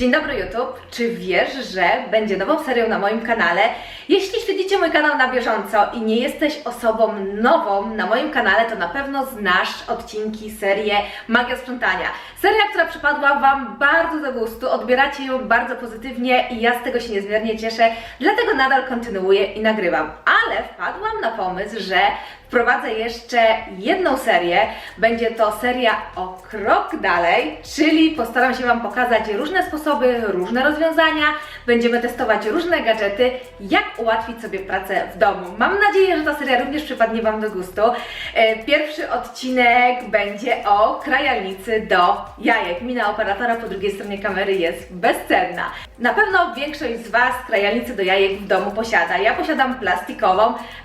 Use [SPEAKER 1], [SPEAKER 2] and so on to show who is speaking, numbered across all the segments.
[SPEAKER 1] Dzień dobry YouTube. Czy wiesz, że będzie nową serią na moim kanale? Jeśli śledzicie mój kanał na bieżąco i nie jesteś osobą nową na moim kanale, to na pewno znasz odcinki, serię Magia Sprzątania. Seria, która przypadła Wam bardzo do gustu, odbieracie ją bardzo pozytywnie i ja z tego się niezmiernie cieszę, dlatego nadal kontynuuję i nagrywam. Ale wpadłam na pomysł, że wprowadzę jeszcze jedną serię. Będzie to seria o krok dalej, czyli postaram się Wam pokazać różne sposoby, różne rozwiązania. Będziemy testować różne gadżety, jak ułatwić sobie pracę w domu. Mam nadzieję, że ta seria również przypadnie Wam do gustu. E, Pierwszy odcinek będzie o krajalnicy do jajek. Mina operatora po drugiej stronie kamery jest bezcenna. Na pewno większość z Was krajalnicy do jajek w domu posiada. Ja posiadam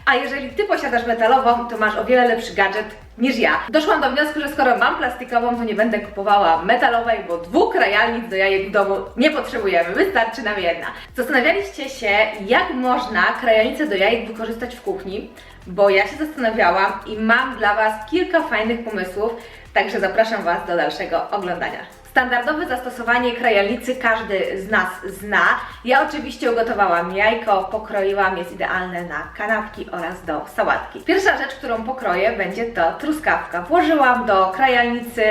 [SPEAKER 1] a jeżeli Ty posiadasz metalową, to masz o wiele lepszy gadżet niż ja. Doszłam do wniosku, że skoro mam plastikową, to nie będę kupowała metalowej, bo dwóch krajalnic do jajek w domu nie potrzebujemy, wystarczy nam jedna. Zastanawialiście się, jak można krajalnicę do jajek wykorzystać w kuchni, bo ja się zastanawiałam i mam dla Was kilka fajnych pomysłów, także zapraszam Was do dalszego oglądania. Standardowe zastosowanie krajalnicy każdy z nas zna. Ja oczywiście ugotowałam jajko, pokroiłam, jest idealne na kanapki oraz do sałatki. Pierwsza rzecz, którą pokroję będzie to truskawka. Włożyłam do krajalnicy,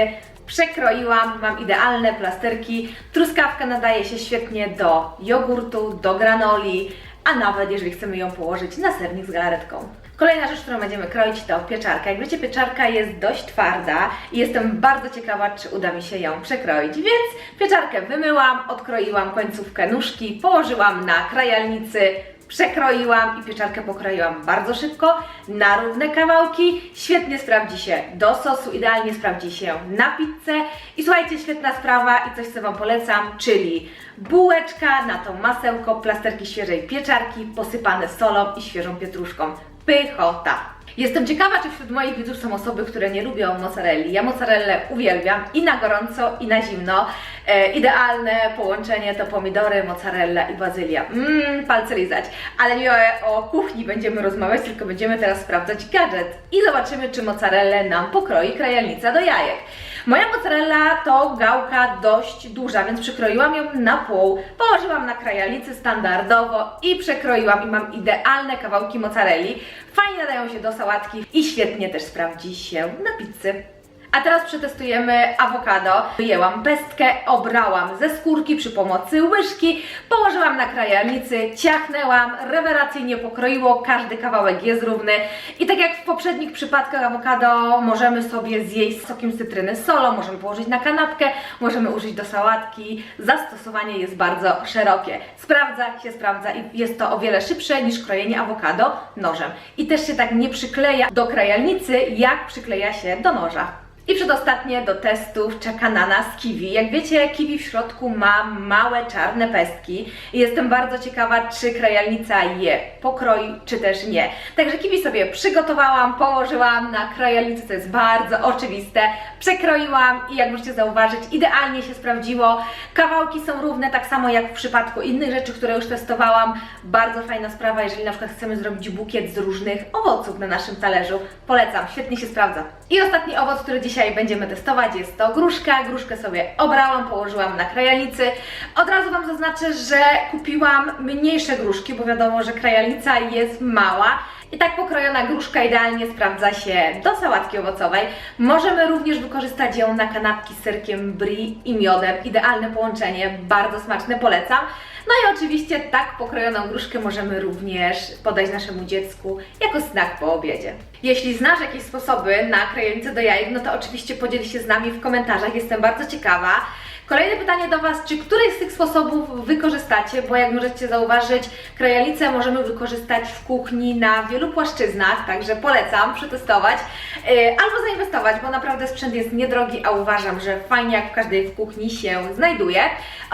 [SPEAKER 1] przekroiłam, mam idealne plasterki. Truskawka nadaje się świetnie do jogurtu, do granoli, a nawet jeżeli chcemy ją położyć na sernik z galaretką. Kolejna rzecz, którą będziemy kroić to pieczarka. Jak wiecie, pieczarka jest dość twarda i jestem bardzo ciekawa, czy uda mi się ją przekroić. Więc pieczarkę wymyłam, odkroiłam końcówkę nóżki, położyłam na krajalnicy, przekroiłam i pieczarkę pokroiłam bardzo szybko na równe kawałki. Świetnie sprawdzi się do sosu, idealnie sprawdzi się na pizzę. I słuchajcie, świetna sprawa i coś, co Wam polecam, czyli bułeczka na to masełko, plasterki świeżej pieczarki posypane solą i świeżą pietruszką. Pychota! Jestem ciekawa, czy wśród moich widzów są osoby, które nie lubią mozzarelli. Ja mozzarellę uwielbiam i na gorąco, i na zimno. E, idealne połączenie to pomidory, mozzarella i bazylia. Mmm, palce lizać. Ale nie o, o kuchni będziemy rozmawiać, tylko będziemy teraz sprawdzać gadżet i zobaczymy, czy mozzarellę nam pokroi krajalnica do jajek. Moja mozzarella to gałka dość duża, więc przykroiłam ją na pół, położyłam na krajalnicy standardowo i przekroiłam i mam idealne kawałki mozzarelli. Fajnie nadają się do sałatki i świetnie też sprawdzi się na pizzy. A teraz przetestujemy awokado. Wyjęłam pestkę, obrałam ze skórki przy pomocy łyżki, położyłam na krajalnicy, ciachnęłam, rewelacyjnie pokroiło, każdy kawałek jest równy. I tak jak w poprzednich przypadkach awokado możemy sobie zjeść z sokiem cytryny, z solą, możemy położyć na kanapkę, możemy użyć do sałatki. Zastosowanie jest bardzo szerokie. Sprawdza się, sprawdza i jest to o wiele szybsze niż krojenie awokado nożem. I też się tak nie przykleja do krajalnicy, jak przykleja się do noża. I przedostatnie do testów czeka na nas kiwi. Jak wiecie, kiwi w środku ma małe czarne pestki i jestem bardzo ciekawa, czy krajalnica je pokroi, czy też nie. Także kiwi sobie przygotowałam, położyłam na krajalnicy, to jest bardzo oczywiste. Przekroiłam i jak możecie zauważyć, idealnie się sprawdziło. Kawałki są równe, tak samo jak w przypadku innych rzeczy, które już testowałam. Bardzo fajna sprawa, jeżeli na przykład chcemy zrobić bukiet z różnych owoców na naszym talerzu. Polecam, świetnie się sprawdza. I ostatni owoc, który dzisiaj będziemy testować jest to gruszka. Gruszkę sobie obrałam, położyłam na krajalnicy. Od razu Wam zaznaczę, że kupiłam mniejsze gruszki, bo wiadomo, że krajalnica jest mała. I tak pokrojona gruszka idealnie sprawdza się do sałatki owocowej. Możemy również wykorzystać ją na kanapki z serkiem brie i miodem. Idealne połączenie, bardzo smaczne, polecam. No i oczywiście tak pokrojoną gruszkę możemy również podać naszemu dziecku jako snack po obiedzie. Jeśli znasz jakieś sposoby na krajalnicę do jajek, no to oczywiście podziel się z nami w komentarzach, jestem bardzo ciekawa. Kolejne pytanie do Was, czy któryś z tych sposobów wykorzystacie, bo jak możecie zauważyć, krajalicę możemy wykorzystać w kuchni na wielu płaszczyznach, także polecam przetestować yy, albo zainwestować, bo naprawdę sprzęt jest niedrogi, a uważam, że fajnie jak w każdej w kuchni się znajduje.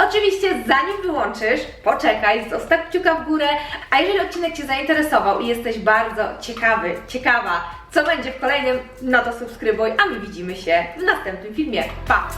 [SPEAKER 1] Oczywiście zanim wyłączysz, poczekaj, zostaw kciuka w górę, a jeżeli odcinek Cię zainteresował i jesteś bardzo ciekawy, ciekawa, co będzie w kolejnym, no to subskrybuj, a my widzimy się w następnym filmie. Pa!